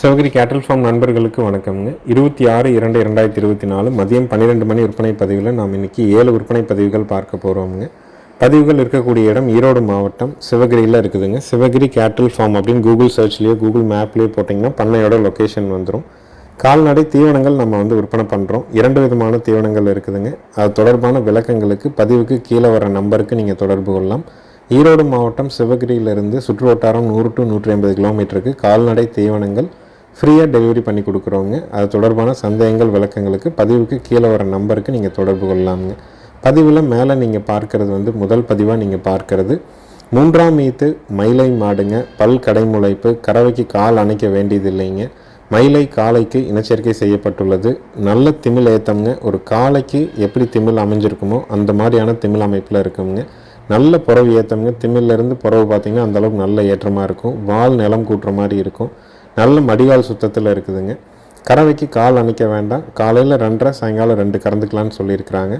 Sivagiri cattle form நண்பர்களுக்கு வணக்கம்ங்க. இருபத்தி ஆறு இரண்டு இரண்டாயிரத்தி இருபத்தி நாலு மதியம் பன்னிரெண்டு மணி விற்பனை பதிவில் நாம் இன்னைக்கு ஏழு விற்பனை பதிவுகள் பார்க்க போகிறோம்ங்க பதிவுகள் இருக்கக்கூடிய இடம் ஈரோடு மாவட்டம் சிவகிரியில் இருக்குதுங்க. சிவகிரி கேட்டல் ஃபார்ம் அப்படின்னு கூகுள் சர்ச்லேயோ கூகுள் மேப்லேயோ போட்டிங்கன்னா பண்ணையோட லொக்கேஷன் வந்துடும் கால்நடை தீவனங்கள் நம்ம வந்து விற்பனை பண்ணுறோம் இரண்டு விதமான தீவனங்கள் இருக்குதுங்க. அது தொடர்பான விளக்கங்களுக்கு பதிவுக்கு கீழே வர நம்பருக்கு நீங்கள் தொடர்பு கொள்ளலாம். ஈரோடு மாவட்டம் சிவகிரியிலிருந்து சுற்று வட்டாரம் நூறு டு நூற்றி ஐம்பது கிலோமீட்டருக்கு கால்நடை தீவனங்கள் ஃப்ரீயாக டெலிவரி பண்ணி கொடுக்குறோங்க அது தொடர்பான சந்தேகங்கள் விளக்கங்களுக்கு பதிவுக்கு கீழே வர நம்பருக்கு நீங்கள் தொடர்பு கொள்ளலாமுங்க. பதிவில் மேலே நீங்கள் பார்க்கறது வந்து முதல் பதிவாக நீங்கள் பார்க்கறது. மூன்றாம் ஈத்து மயிலை மாடுங்க. பல் கடைமுளைப்பு கறவைக்கு கால் அணைக்க வேண்டியது இல்லைங்க மயிலை காளைக்கு இனச்சேர்க்கை செய்யப்பட்டுள்ளது. நல்ல திமில் ஏத்தம்ங்க. ஒரு காளைக்கு எப்படி திமில் அமைஞ்சிருக்குமோ அந்த மாதிரியான திமில் அமைப்பில் இருக்குங்க. நல்ல புறவு ஏத்தம்ங்க. திமில்லேருந்து புறவு பார்த்தீங்கன்னா அந்தளவுக்கு நல்ல ஏற்றமாக இருக்கும். வால் நிலம் கூட்டுற மாதிரி இருக்கும். நல்ல மடிகால் சுத்தத்தில் இருக்குதுங்க. கறவைக்கு கால் அணைக்க வேண்டாம். காலையில் ரெண்டரை சாயங்காலம் ரெண்டு கறந்துக்கலான்னு சொல்லியிருக்கிறாங்க.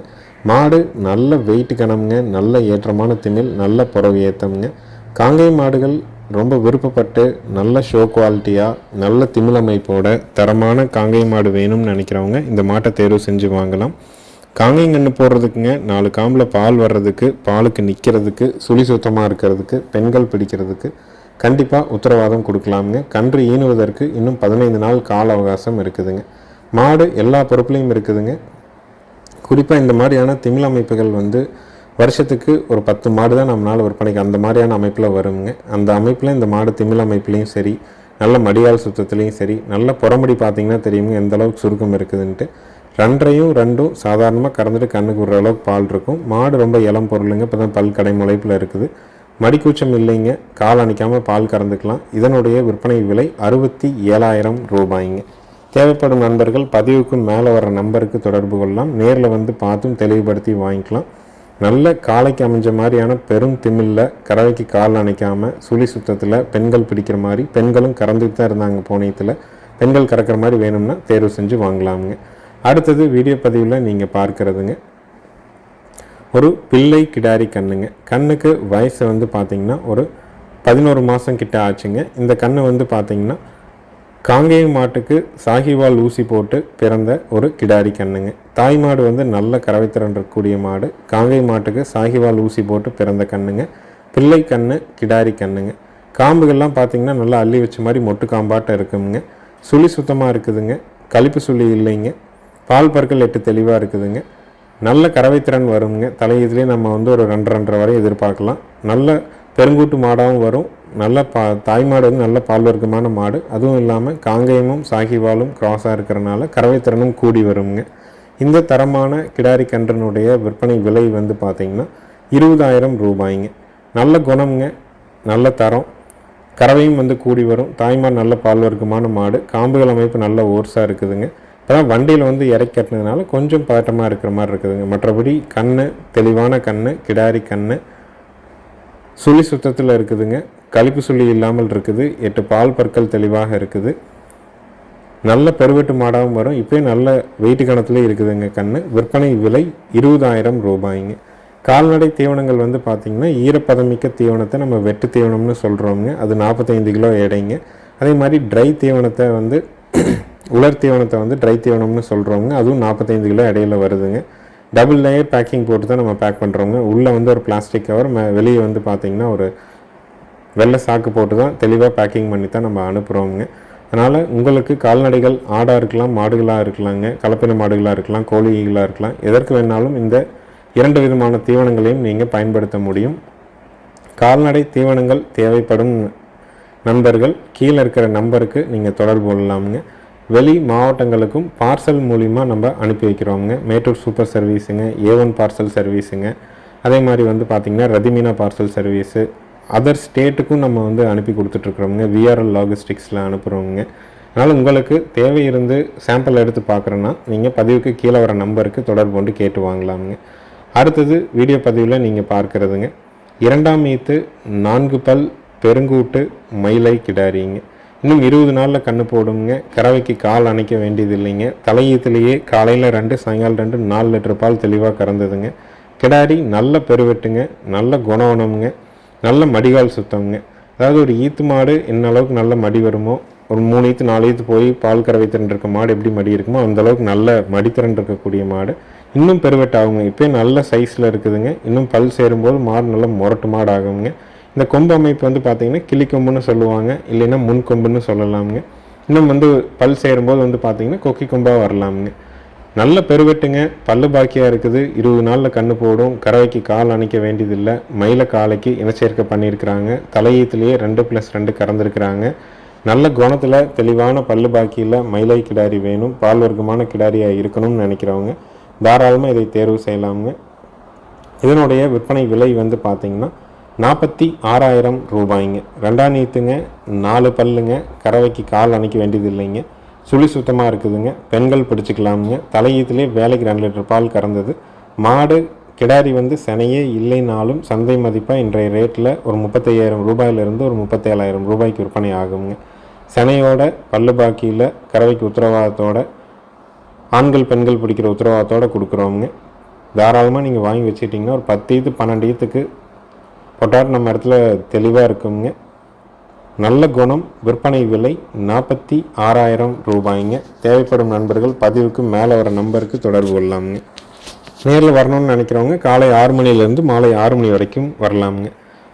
மாடு நல்ல வெயிட் கணம்ங்க நல்ல ஏற்றமான திமில் நல்ல புறவு ஏற்றமுங்க காங்கை மாடுகள் ரொம்ப விருப்பப்பட்டு நல்ல ஷோ குவாலிட்டியாக நல்ல திமிலமைப்போட தரமான காங்கை மாடு வேணும்னு நினைக்கிறவங்க இந்த மாட்டை தேர்வு செஞ்சு வாங்கலாம். காங்கை கன்று போடுறதுக்குங்க நாலு காம்பில் பால் வர்றதுக்கு பாலுக்கு நிற்கிறதுக்கு சுழி சுத்தமாக இருக்கிறதுக்கு பெண்கள் பிடிக்கிறதுக்கு கண்டிப்பாக உத்தரவாதம் கொடுக்கலாமுங்க. கன்று ஈனுவதற்கு இன்னும் பதினைந்து நாள் கால அவகாசம் இருக்குதுங்க. மாடு எல்லா பொறுப்புலையும் இருக்குதுங்க. குறிப்பாக இந்த மாதிரியான திமிழ் அமைப்புகள் வந்து வருஷத்துக்கு ஒரு பத்து மாடு தான் நம்மளால் விற்பனைக்கு அந்த மாதிரியான அமைப்பில் வருங்க. அந்த அமைப்பில் இந்த மாடு திமிழ் அமைப்புலேயும் சரி நல்ல மடியால் சுத்தத்துலேயும் சரி நல்ல புறமடி பார்த்தீங்கன்னா தெரியுங்க எந்த அளவுக்கு சுருக்கம் இருக்குதுன்ட்டு. ரெண்டரையும் ரெண்டும் சாதாரணமாக கறந்துட்டு கண்ணுக்கு விடுற அளவுக்கு பால் இருக்கும். மாடு ரொம்ப இளம் பொருளுங்க. இப்போ தான் பல் கடை முளைப்பில் இருக்குது. மடிக்கூச்சம் இல்லைங்க. கால் அணிக்காமல் பால் கறந்துக்கலாம். இதனுடைய விற்பனை விலை அறுபத்தி ஏழாயிரம் ரூபாய்ங்க. தேவைப்படும் நண்பர்கள் பதிவுக்கு மேலே வர நம்பருக்கு தொடர்பு கொள்ளலாம். நேரில் வந்து பார்த்தும் தெளிவுபடுத்தி வாங்கிக்கலாம். நல்ல காலைக்கு அமைஞ்ச மாதிரியான பெரும் திமிழில் கறவைக்கு கால் அணைக்காமல் சுழி சுத்தத்தில் பெண்கள் பிடிக்கிற மாதிரி பெண்களும் கறந்துட்டு தான் இருந்தாங்க போனியத்தில் பெண்கள் கறக்கிற மாதிரி வேணும்னா தேர்வு செஞ்சு வாங்கலாமுங்க. அடுத்தது வீடியோ பதிவில் நீங்கள் பார்க்குறதுங்க. ஒரு பிள்ளை கிடாரி கண்ணுங்க. கண்ணுக்கு வயசு வந்து பார்த்திங்கன்னா ஒரு பதினோரு மாதம் கிட்ட ஆச்சுங்க. இந்த கண்ணு வந்து பார்த்திங்கன்னா காங்கேய மாட்டுக்கு சாகிவால் ஊசி போட்டு பிறந்த ஒரு கிடாரி கண்ணுங்க. தாய் மாடு வந்து நல்ல கறவைத்திறன் இருக்கக்கூடிய மாடு. காங்கேய மாட்டுக்கு சாகிவால் ஊசி போட்டு பிறந்த கண்ணுங்க. பிள்ளை கண்ணு கிடாரி கண்ணுங்க. காம்புகள்லாம் பார்த்திங்கன்னா நல்லா அள்ளி வச்ச மாதிரி மொட்டு காம்பாட்டம் இருக்குங்க. சுழி சுத்தமாக இருக்குதுங்க. கழிப்பு சுழி இல்லைங்க. பால் பற்கள் எட்டு தெளிவாக இருக்குதுங்க. நல்ல கறவைத்திறன் வருங்க. தலையீதுலேயே நம்ம வந்து ஒரு ரெண்டு ரெண்டரை வரை எதிர்பார்க்கலாம். நல்ல பெருங்கூட்டு மாடாகவும் வரும். நல்ல பா தாய் மாடு வந்து நல்ல பால் வர்க்கமான மாடு. அதுவும் இல்லாமல் காங்கேயமும் சாகிவாலும் கிராஸாக இருக்கிறனால கறவைத்திறனும் கூடி வருங்க. இந்த தரமான கிடாரி கன்றனுடைய விற்பனை விலை வந்து பார்த்திங்கன்னா இருபதாயிரம் ரூபாய்ங்க. நல்ல குணம்ங்க. நல்ல தரம். கறவையும் வந்து கூடி வரும். தாய்மார் நல்ல பால்வர்க்கமான மாடு. காம்புகள் அமைப்பு நல்ல ஓர்ஸாக இருக்குதுங்க. அதான் வண்டியில் வந்து இறக்கி கட்டினதுனால கொஞ்சம் பதட்டமாக இருக்கிற மாதிரி இருக்குதுங்க. மற்றபடி கண் தெளிவான கண் கிடாரி கண் சுழி சுத்தத்தில் இருக்குதுங்க. கழிப்பு சுழி இல்லாமல் இருக்குது. எட்டு பால் பற்கள் தெளிவாக இருக்குது. நல்ல பெருவெட்டு மாடாகவும் வரும். இப்போயும் நல்ல வெயிட்டு கணத்துலேயும் இருக்குதுங்க கண் விற்பனை விலை இருபதாயிரம் ரூபாய்ங்க. கால்நடை தீவனங்கள் வந்து பார்த்திங்கன்னா ஈரப்பதமிக்க தீவனத்தை நம்ம வெட்டு தீவனம்னு சொல்கிறோங்க அது நாற்பத்தைந்து கிலோ எடைங்க. அதே மாதிரி ட்ரை தீவனத்தை வந்து உலர் தீவனத்தை வந்து ட்ரை தீவனம்னு சொல்கிறோங்க அதுவும் நாற்பத்தைந்து கிலோ இடையில வருதுங்க. டபுள் லேயர் பேக்கிங் போட்டு தான் நம்ம பேக் பண்ணுறவங்க உள்ளே வந்து ஒரு பிளாஸ்டிக் கவர் வெளியே வந்து பார்த்திங்கன்னா ஒரு வெள்ளை சாக்கு போட்டு தான் தெளிவாக பேக்கிங் பண்ணி தான் நம்ம அனுப்புகிறோங்க அதனால் உங்களுக்கு கால்நடைகள் ஆடாக இருக்கலாம் மாடுகளாக இருக்கலாங்க கலப்பின மாடுகளாக இருக்கலாம் கோழிகளாக இருக்கலாம் எதற்கு வேணாலும் இந்த இரண்டு விதமான தீவனங்களையும் நீங்கள் பயன்படுத்த முடியும். கால்நடை தீவனங்கள் தேவைப்படும் நண்பர்கள் கீழே இருக்கிற நம்பருக்கு நீங்கள் தொடர்பு கொள்ளலாமுங்க. வெளி மாவட்டங்களுக்கும் பார்சல் மூலிமா நம்ம அனுப்பி வைக்கிறோங்க மேட்டூர் சூப்பர் சர்வீஸுங்க ஏ ஒன் பார்சல் சர்வீஸுங்க அதே மாதிரி வந்து பார்த்திங்கன்னா ரதிமீனா பார்சல் சர்வீஸு அதர் ஸ்டேட்டுக்கும் நம்ம வந்து அனுப்பி கொடுத்துட்ருக்குறோங்க விஆர்எல் லாஜிஸ்டிக்ஸில் அனுப்புகிறோங்க அதனால் உங்களுக்கு தேவை இருந்து சாம்பிள் எடுத்து பார்க்குறோன்னா நீங்கள் பதிவுக்கு கீழே வர நம்பருக்கு தொடர்பு கொண்டு கேட்டு வாங்கலாமுங்க. அடுத்தது வீடியோ பதிவில் நீங்கள் பார்க்குறதுங்க. இரண்டாம் ஈத்து நான்கு பல் பெருங்கூட்டு மயிலை கிடாரிங்க. இன்னும் இருபது நாளில் கண்ணு போடுங்க. கறவைக்கு கால் அணைக்க வேண்டியது இல்லைங்க தலையீத்துலேயே காலையில் ரெண்டு சாயங்காலம் ரெண்டு நாலு லிட்டர் பால் தெளிவாக கறந்ததுங்க. கிடாரி நல்ல பெருவெட்டுங்க. நல்ல குணவனமுங்க. நல்ல மடிகால் சுத்தம்ங்க. அதாவது ஒரு ஈத்து மாடு என்ன அளவுக்கு நல்ல மடி வருமோ ஒரு மூணு ஈத்து நாலு ஈத்து போய் பால் கறவை திறன் இருக்க மாடு எப்படி மடி இருக்குமோ அந்த அளவுக்கு நல்ல மடித்திறன் இருக்கக்கூடிய மாடு. இன்னும் பெருவெட்டு ஆகுங்க இப்போயே நல்ல சைஸில் இருக்குதுங்க. இன்னும் பல் சேரும்போது மாடு நல்ல முரட்டு மாடு ஆகுங்க இந்த கொம்பு அமைப்பு வந்து பார்த்தீங்கன்னா கிளி கொம்புன்னு சொல்லுவாங்க இல்லைன்னா முன் கொம்புன்னு சொல்லலாமுங்க. இன்னும் வந்து பல் சேரும்போது வந்து பார்த்தீங்கன்னா கொக்கி கொம்பாக வரலாமுங்க. நல்ல பெருவெட்டுங்க பல்லு பாக்கியாக இருக்குது. இருபது நாளில் கண்ணு போடும். கறவைக்கு கால் அணைக்க வேண்டியதில்லை. மயில காலைக்கு இனச்சேர்க்கை பண்ணியிருக்கிறாங்க. தலையீத்துலேயே ரெண்டு ப்ளஸ் ரெண்டு கறந்துருக்குறாங்க. நல்ல குணத்தில் தெளிவான பல்லு பாக்கியில் மயிலை கிடாரி வேணும். பால் வர்க்கமான கிடாரியாக இருக்கணும்னு நினைக்கிறவங்க தாராளமாக இதை தேர்வு செய்யலாமுங்க. இதனுடைய விற்பனை விலை வந்து பார்த்தீங்கன்னா நாற்பத்தி ஆறாயிரம் ரூபாய்ங்க. ரெண்டாம் நீத்துங்க நாலு பல்லுங்க கறவைக்கு கால் அணைக்க வேண்டியது இல்லைங்க. சுழி சுத்தமாக இருக்குதுங்க. பெண்கள் பிடிச்சிக்கலாமுங்க. தலையீத்துலேயே வேலைக்கு ரெண்டு லிட்டர் பால் கறந்தது. மாடு கிடாரி வந்து சனையே இல்லைனாலும் சந்தை மதிப்பாக இன்றைய ரேட்டில் ஒரு முப்பத்தையாயிரம் ரூபாயிலிருந்து ஒரு முப்பத்தேழாயிரம் ரூபாய்க்கு விற்பனை ஆகுங்க. சனையோட பல்லு பாக்கியில் கறவைக்கு உத்தரவாதத்தோட ஆண்கள் பெண்கள் பிடிக்கிற உத்தரவாதத்தோடு கொடுக்குறோமுங்க. தாராளமாக நீங்கள் வாங்கி வச்சுக்கிட்டிங்கன்னா ஒரு பத்து இது பன்னெண்டு ஈத்துக்கு பொட்டாட் நம்ம இடத்துல தெளிவாக இருக்குங்க. நல்ல குணம் விற்பனை விலை நாற்பத்தி ஆறாயிரம் ரூபாய்ங்க. தேவைப்படும் நண்பர்கள் பதிவுக்கு மேலே வர நம்பருக்கு தொடர்பு கொள்ளலாமுங்க. நேரில் வரணும்னு நினைக்கிறவங்க காலை ஆறு மணிலேருந்து மாலை ஆறு மணி வரைக்கும் வரலாமுங்க.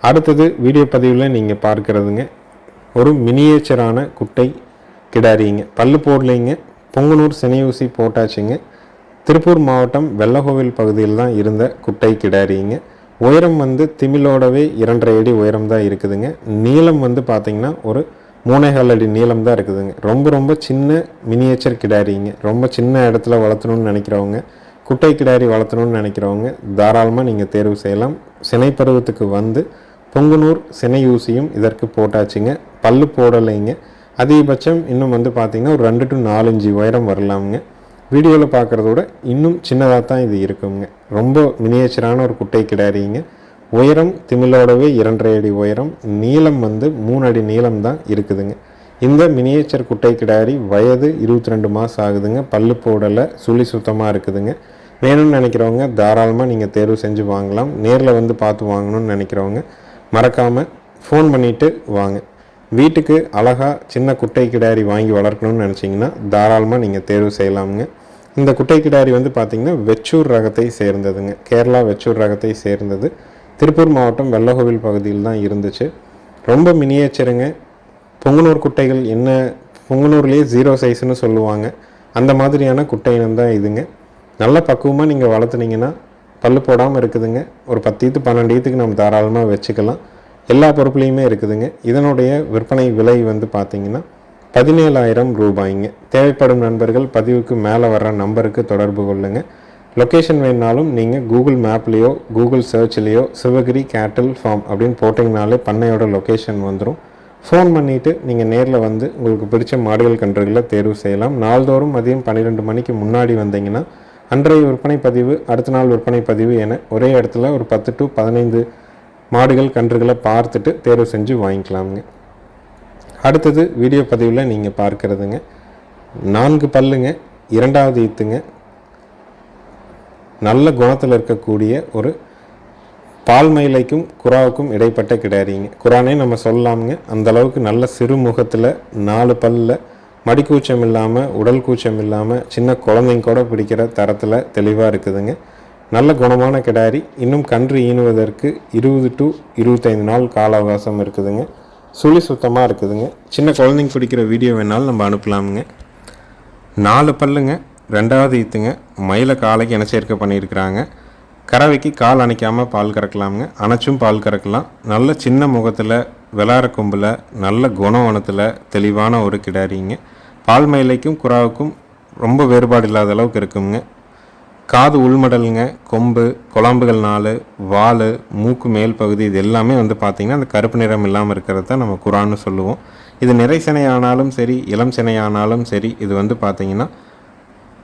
அடுத்தது வீடியோ பதிவில் நீங்கள் பார்க்குறதுங்க. ஒரு மினியேச்சரான குட்டை கிடாரிங்க. பல்லு போடலைங்க. பொங்கனூர் சினையூசி போட்டாச்சுங்க. திருப்பூர் மாவட்டம் வெள்ளகோவில் பகுதியில் தான் இருந்த குட்டை கிடாரிங்க. உயரம் வந்து திமிலோடவே இரண்டரை அடி உயரம் தான் இருக்குதுங்க. நீளம் வந்து பார்த்திங்கன்னா ஒரு மூணேகால் அடி நீளம் தான் இருக்குதுங்க. ரொம்ப ரொம்ப சின்ன மினியேச்சர் கிடாரிங்க. ரொம்ப சின்ன இடத்துல வளர்த்தணும்னு நினைக்கிறவங்க குட்டை கிடாரி வளர்த்தணும்னு நினைக்கிறவங்க தாராளமாக நீங்கள் தேர்வு செய்யலாம். சினை பருவத்துக்கு வந்து பொங்குனூர் சினை ஊசியும் இதற்கு போட்டாச்சுங்க. பல்லு போடலைங்க. அதிகபட்சம் இன்னும் வந்து பார்த்திங்கன்னா ஒரு ரெண்டு டு நாலஞ்சு உயரம் வரலாமுங்க. வீடியோவில் பார்க்குறத விட இன்னும் சின்னதாக தான் இது இருக்குங்க. ரொம்ப மினியேச்சரான ஒரு குட்டை கிடாரிங்க. உயரம் திமிழோடவே இரண்டரை அடி உயரம். நீளம் வந்து மூணு அடி நீளம் தான் இருக்குதுங்க. இந்த மினியேச்சர் குட்டை கிடாரி வயது இருபத்தி ரெண்டு மாதம் ஆகுதுங்க. பல்லு போடலை சுழி சுத்தமாக இருக்குதுங்க. வேணும்னு நினைக்கிறவங்க தாராளமாக நீங்கள் தேர்வு செஞ்சு வாங்கலாம். நேரில் வந்து பார்த்து வாங்கணும்னு நினைக்கிறவங்க மறக்காமல் ஃபோன் பண்ணிவிட்டு வாங்க. வீட்டுக்கு அழகாக சின்ன குட்டை கிடாரி வாங்கி வளர்க்கணும்னு நினச்சிங்கன்னா தாராளமாக நீங்கள் தேர்வு செய்யலாமுங்க. இந்த குட்டை கிடாரி வந்து பார்த்திங்கன்னா வெச்சூர் ரகத்தை சேர்ந்ததுங்க. கேரளா வெச்சூர் ரகத்தை சேர்ந்தது. திருப்பூர் மாவட்டம் வெள்ளகோவில் பகுதியில் தான் இருந்துச்சு. ரொம்ப மினியேச்சருங்க பொங்கனூர் குட்டைகள் என்ன பொங்கனூர்லேயே ஜீரோ சைஸ்னு சொல்லுவாங்க. அந்த மாதிரியான குட்டை இனம் தான் இதுங்க. நல்ல பக்குவமாக நீங்கள் வளர்த்துனீங்கன்னா பல்லு போடாமல் இருக்குதுங்க. ஒரு பத்து ஈத்து பன்னெண்டு ஈத்துக்கு நம்ம தாராளமாக வச்சுக்கலாம். எல்லா பொருட்களையுமே இருக்குதுங்க. இதனுடைய விற்பனை விலை வந்து பார்த்திங்கன்னா பதினேழாயிரம் ரூபாய்ங்க. தேவைப்படும் நண்பர்கள் பதிவுக்கு மேலே வர்ற நம்பருக்கு தொடர்பு கொள்ளுங்கள் லொக்கேஷன் வேணுனாலும் நீங்கள் கூகுள் மேப்லேயோ கூகுள் சர்ச்லேயோ சிவகிரி கேட்டில் ஃபார்ம் அப்படின்னு போட்டிங்கனாலே பண்ணையோட லொக்கேஷன் வந்துடும் ஃபோன் பண்ணிவிட்டு நீங்கள் நேரில் வந்து உங்களுக்கு பிடிச்ச மாடுகள் கன்றுகளை தேர்வு செய்யலாம். நாள்தோறும் மதியம் பன்னிரெண்டு மணிக்கு முன்னாடி வந்தீங்கன்னா அன்றைய விற்பனை பதிவு அடுத்த நாள் விற்பனை பதிவு என ஒரே இடத்துல ஒரு பத்து டு பதினைந்து மாடுகள் கன்றுகளை பார்த்துட்டு தேர்வு செஞ்சு வாங்கிக்கலாமுங்க. அடுத்தது வீடியோ பதிவில் நீங்கள் பார்க்குறதுங்க. நான்கு பல்லுங்க இரண்டாவது ஈத்துங்க. நல்ல குணத்தில் இருக்கக்கூடிய ஒரு பால் மயிலைக்கும் குறாவுக்கும் இடைப்பட்ட கிடாரிங்க. குரானே நம்ம சொல்லலாமுங்க. அந்தளவுக்கு நல்ல சிறுமுகத்தில் நாலு பல்லில் மடிக்கூச்சம் இல்லாமல் உடல் கூச்சம் இல்லாமல் சின்ன குழந்தைங்க கூட பிடிக்கிற தரத்தில் தெளிவாக இருக்குதுங்க. நல்ல குணமான கிடாரி. இன்னும் கன்று ஈனுவதற்கு இருபது டு இருபத்தைந்து நாள் கால அவகாசம் இருக்குதுங்க. சுழி சுத்தமாக இருக்குதுங்க. சின்ன குழந்தைங்க பிடிக்கிற வீடியோ வேணாலும் நம்ம அனுப்பலாமுங்க. நாலு பல்லுங்க ரெண்டாவது ஈத்துங்க. மயில காலைக்கு இனச்சேர்க்கை பண்ணியிருக்கிறாங்க. கறவைக்கு கால் அணைக்காமல் பால் கறக்கலாமுங்க. அணைச்சும் பால் கறக்கலாம். நல்ல சின்ன முகத்தில் விளாட கொம்பில் நல்ல குணவனத்தில் தெளிவான ஒரு கிடாரிங்க. பால் மயிலைக்கும் குறாவுக்கும் ரொம்ப வேறுபாடு இல்லாத அளவுக்கு இருக்குங்க காது உள்மடலுங்க கொம்பு குழம்புகள் நாலு வால் மூக்கு மேல் பகுதி இது எல்லாமே வந்து பார்த்திங்கன்னா அந்த கருப்பு நிறம் இல்லாமல் இருக்கிறது தான் நம்ம குரான்னு சொல்லுவோம். இது நிறை சினையானாலும் சரி இளம் சினையானாலும் சரி இது வந்து பார்த்திங்கன்னா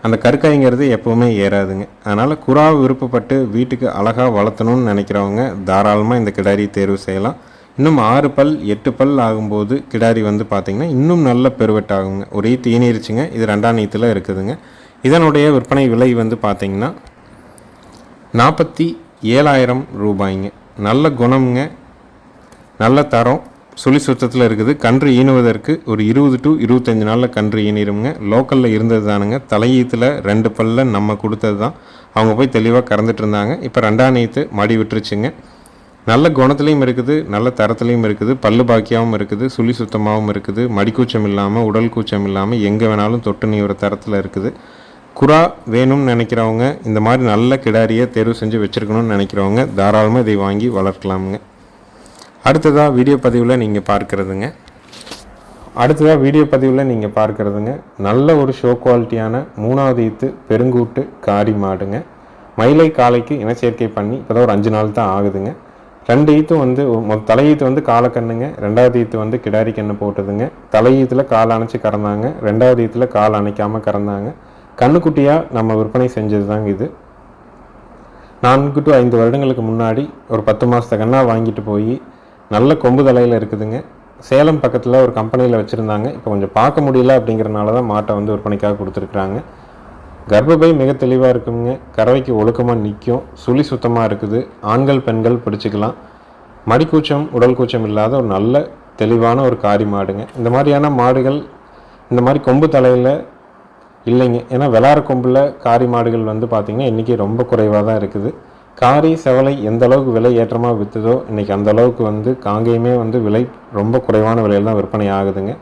அந்த கருக்காய்ங்கிறது எப்போவுமே ஏறாதுங்க. அதனால் குறா விருப்பப்பட்டு வீட்டுக்கு அழகாக வளர்த்தணும்னு நினைக்கிறவங்க தாராளமாக இந்த கிடாரி தேர்வு செய்யலாம். இன்னும் ஆறு பல் எட்டு பல் ஆகும்போது கிடாரி வந்து பார்த்திங்கன்னா இன்னும் நல்ல பெருவெட்டாகுங்க. ஒரே தீனிருச்சுங்க இது ரெண்டாம் நீத்தில் இருக்குதுங்க. இதனுடைய விற்பனை விலை வந்து பார்த்திங்கன்னா நாற்பத்தி ஏழாயிரம் ரூபாய்ங்க. நல்ல குணம்ங்க. நல்ல தரம். சுழி சுத்தத்தில் இருக்குது. கன்று ஈனுவதற்கு ஒரு இருபது டு இருபத்தஞ்சி நாளில் கன்று ஈனிருங்க லோக்கலில் இருந்தது தானுங்க. தலையீத்தில் ரெண்டு பல்ல நம்ம கொடுத்தது தான். அவங்க போய் தெளிவாக கறந்துட்டு இருந்தாங்க. இப்போ ரெண்டாம் நீத்து மடி விட்டுருச்சுங்க. நல்ல குணத்துலேயும் இருக்குது. நல்ல தரத்துலேயும் இருக்குது. பல்லு பாக்கியாகவும் இருக்குது. சுழி சுத்தமாகவும் இருக்குது. மடிக்கூச்சம் இல்லாமல் உடல் கூச்சம் இல்லாமல் எங்கே வேணாலும் தொட்டு நீவுற தரத்தில் இருக்குது. குரா வேணும்னு நினைக்கிறவங்க இந்த மாதிரி நல்ல கிடாரியை தேர்வு செஞ்சு வச்சுருக்கணும்னு நினைக்கிறவங்க தாராளமாக இதை வாங்கி வளர்க்கலாமுங்க. அடுத்ததாக வீடியோ பதிவில் நீங்கள் பார்க்குறதுங்க. அடுத்ததாக வீடியோ பதிவில் நீங்கள் பார்க்குறதுங்க. நல்ல ஒரு ஷோ குவாலிட்டியான மூணாவது ஈத்து பெருங்கூட்டு காரி மாடுங்க. மயிலை காலைக்கு இனச்சேர்க்கை பண்ணி இப்போ ஒரு அஞ்சு நாள் தான் ஆகுதுங்க. ரெண்டு ஈத்து வந்து மொ- தலையீத்து வந்து காலக்கண்ணுங்க. ரெண்டாவது ஈத்து வந்து கிடாரி கண்ணு போட்டதுங்க. தலையீத்தில் கால் அணைச்சி கறந்தாங்க. ரெண்டாவது ஈத்தில் கால் அணைக்காமல் கறந்தாங்க. கண்ணுக்குட்டியாக நம்ம விற்பனை செஞ்சது தாங்க இது. நான்கு டு ஐந்து வருடங்களுக்கு முன்னாடி ஒரு பத்து மாதத்த கண்ணா வாங்கிட்டு போய் நல்ல கொம்பு தலையில் இருக்குதுங்க. சேலம் பக்கத்தில் ஒரு கம்பெனியில் வச்சுருந்தாங்க. இப்போ கொஞ்சம் பார்க்க முடியல அப்படிங்கிறனால தான் மாட்டை வந்து விற்பனைக்காக கொடுத்துருக்குறாங்க. கர்ப்பப்பை மிக தெளிவாக இருக்குங்க. கறவைக்கு ஒழுக்கமாக நிற்கும் சுழி சுத்தமாக இருக்குது. ஆண்கள் பெண்கள் பிடிச்சிக்கலாம். மடிக்கூச்சம் உடல் கூச்சம் இல்லாத ஒரு நல்ல தெளிவான ஒரு காரி மாடுங்க. இந்த மாதிரியான மாடுகள் இந்த மாதிரி கொம்பு தலையில் இல்லைங்க. ஏன்னா வெளார கொம்பில் காரி மாடுகள் வந்து பார்த்திங்கன்னா இன்றைக்கி ரொம்ப குறைவாக தான் இருக்குது. காரி செவலை எந்த அளவுக்கு விலை ஏற்றமாக விற்றுதோ இன்றைக்கி அந்த அளவுக்கு வந்து காங்கேயுமே வந்து விலை ரொம்ப குறைவான விலையில் தான் விற்பனை ஆகுதுங்க.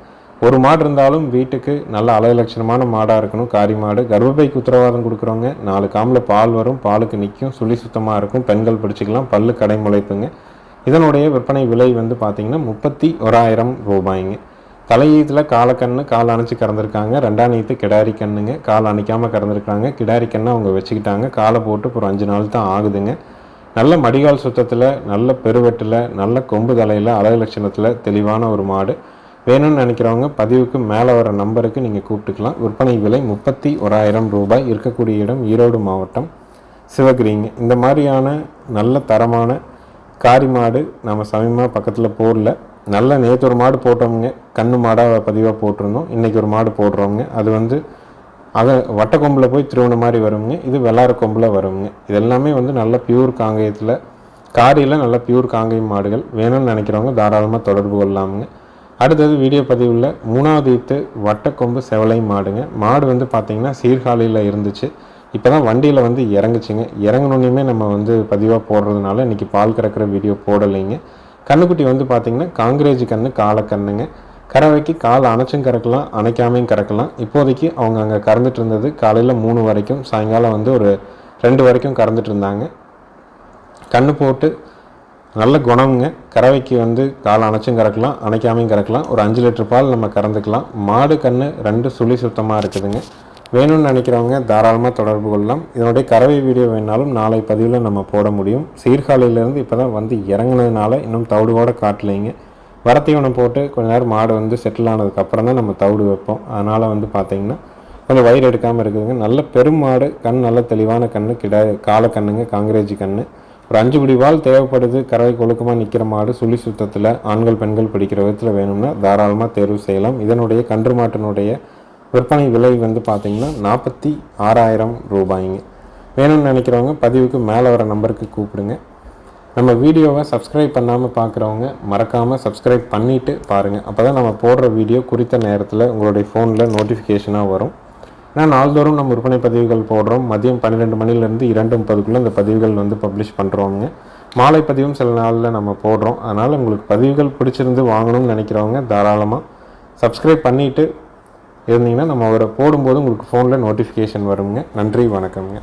ஒரு மாடு இருந்தாலும் வீட்டுக்கு நல்ல அலையலட்சணமான மாடாக இருக்கணும். காரி மாடு கர்ப்பப்பைக்கு உத்தரவாதம் கொடுக்குறவங்க நாலு காமில் பால் வரும் பாலுக்கு நிற்கும் சுழி சுத்தமாக இருக்கும் பெண்கள் பிடிச்சிக்கலாம் பல்லு கடை முளைப்புங்க. இதனுடைய விற்பனை விலை வந்து பார்த்திங்கன்னா முப்பத்தி ஓராயிரம் ரூபாய்ங்க. தலையீத்தில் காலக்கண்ணு கால் அணைச்சி கறந்துருக்காங்க. ரெண்டாம் நீத்து கிடாரி கண்ணுங்க. கால் அணைக்காமல் கறந்துருக்காங்க. கிடாரி கண்ணை அவங்க வச்சுக்கிட்டாங்க. காலை போட்டு இப்போ ஒரு அஞ்சு நாள் தான் ஆகுதுங்க. நல்ல மடிகால் சுத்தத்தில் நல்ல பெருவெட்டில் நல்ல கொம்பு தலையில் அழகு லட்சணத்தில் தெளிவான ஒரு மாடு. வேணும்னு நினைக்கிறவங்க பதிவுக்கு மேலே வர நம்பருக்கு நீங்கள் கூப்பிட்டுக்கலாம். விற்பனை விலை முப்பத்தி ஓராயிரம் ரூபாய். இருக்கக்கூடிய இடம் ஈரோடு மாவட்டம் சிவகிரிங்க. இந்த மாதிரியான நல்ல தரமான காரி மாடு நம்ம சமயமாக பக்கத்தில் போடல. நல்ல நேற்று ஒரு மாடு போட்டோமுங்க கண்ணு மாடாக பதிவாக போட்டிருந்தோம். இன்றைக்கி ஒரு மாடு போடுறோங்க அது வந்து அதை வட்டக்கொம்பில் போய் திருவண்ண மாதிரி வருங்க இது வெள்ளார கொம்பில் வருங்க இது எல்லாமே வந்து நல்ல பியூர் காங்கேயத்தில் காரியில் நல்ல பியூர் காங்கேயம் மாடுகள். வேணும்னு நினைக்கிறவங்க தாராளமாக தொடர்பு கொள்ளலாமுங்க அடுத்தது வீடியோ பதிவில் மூணாவது ஈத்து வட்டக்கொம்பு செவலை மாடுங்க. மாடு வந்து பார்த்திங்கன்னா சீர்காழியில் இருந்துச்சு. இப்போ தான் வண்டியில் வந்து இறங்குச்சிங்க. இறங்குனோன்னையுமே நம்ம வந்து பதிவாக போடுறதுனால இன்றைக்கி பால் கறக்கிற வீடியோ போடலைங்க. கண்ணுக்குட்டி வந்து பார்த்திங்கன்னா காங்கிரேஜ் கண்ணு காலக்கண்ணுங்க கறவைக்கு கால் அணைச்சும் கறக்கலாம் அணைக்காமையும் கறக்கலாம். இப்போதைக்கு அவங்க அங்கே கறந்துட்டு இருந்தது காலையில் மூணு வரைக்கும் சாயங்காலம் வந்து ஒரு ரெண்டு வரைக்கும் கறந்துட்டு இருந்தாங்க. கண்ணு போட்டு நல்ல குணம்ங்க. கறவைக்கு வந்து கால் அணைச்சும் கறக்கலாம் அணைக்காமையும் கறக்கலாம். ஒரு அஞ்சு லிட்டர் பால் நம்ம கறந்துக்கலாம். மாடு கண்ணு ரெண்டு சுழி சுத்தமாக இருக்குதுங்க. வேணும்னு நினைக்கிறவங்க தாராளமாக தொடர்பு கொள்ளலாம். இதனுடைய கறவை வீடியோ வேணாலும் நாளை பதிவில் நம்ம போட முடியும். சீர்காழியிலேருந்து இப்போ தான் வந்து இறங்குனதுனால இன்னும் தவிடுவோட காட்டலைங்க. வரத்தீவனம் போட்டு கொஞ்ச நேரம் மாடு வந்து செட்டில் ஆனதுக்கப்புறம் தான் நம்ம தவிடு வைப்போம். அதனால் வந்து பார்த்தீங்கன்னா கொஞ்சம் வயிறு எடுக்காமல் இருக்குதுங்க நல்ல பெரும் மாடு கண் நல்ல தெளிவான கண் கிடா கால கண்ணுங்க காங்கிரேஜி கண் ஒரு அஞ்சு பிடிவால் தேவைப்படுது கறவை கொழுக்கமாக நிற்கிற மாடு சுழி சுத்தத்தில் ஆண்கள் பெண்கள் பிடிக்கிற விதத்தில் வேணும்னா தாராளமாக தேர்வு செய்யலாம். இதனுடைய கன்று மாட்டினுடைய விற்பனை விலை வந்து பார்த்தீங்கன்னா நாற்பத்தி ஆறாயிரம் ரூபாய்ங்க. வேணும்னு நினைக்கிறவங்க பதிவுக்கு மேலே வர நம்பருக்கு கூப்பிடுங்க. நம்ம வீடியோவை சப்ஸ்கிரைப் பண்ணாமல் பார்க்குறவங்க மறக்காமல் சப்ஸ்கிரைப் பண்ணிவிட்டு பாருங்கள் அப்போ தான் நம்ம போடுற வீடியோ குறித்த நேரத்தில் உங்களுடைய ஃபோனில் நோட்டிஃபிகேஷனாக வரும். நான் நாள்தோறும் நம்ம விற்பனை பதிவுகள் போடுறோம். மதியம் பன்னிரெண்டு மணிலேருந்து இரண்டு முப்பதுக்குள்ளே இந்த பதிவுகள் வந்து பப்ளிஷ் பண்ணுறோங்க மாலை பதிவும் சில நாளில் நம்ம போடுறோம். அதனால் உங்களுக்கு பதிவுகள் பிடிச்சிருந்து வாங்கணும்னு நினைக்கிறவங்க தாராளமாக சப்ஸ்கிரைப் பண்ணிவிட்டு இருந்தீங்கன்னா நம்ம அவரை போடும்போது உங்களுக்கு ஃபோனில் நோட்டிஃபிகேஷன் வருங்க. நன்றி வணக்கம்ங்க.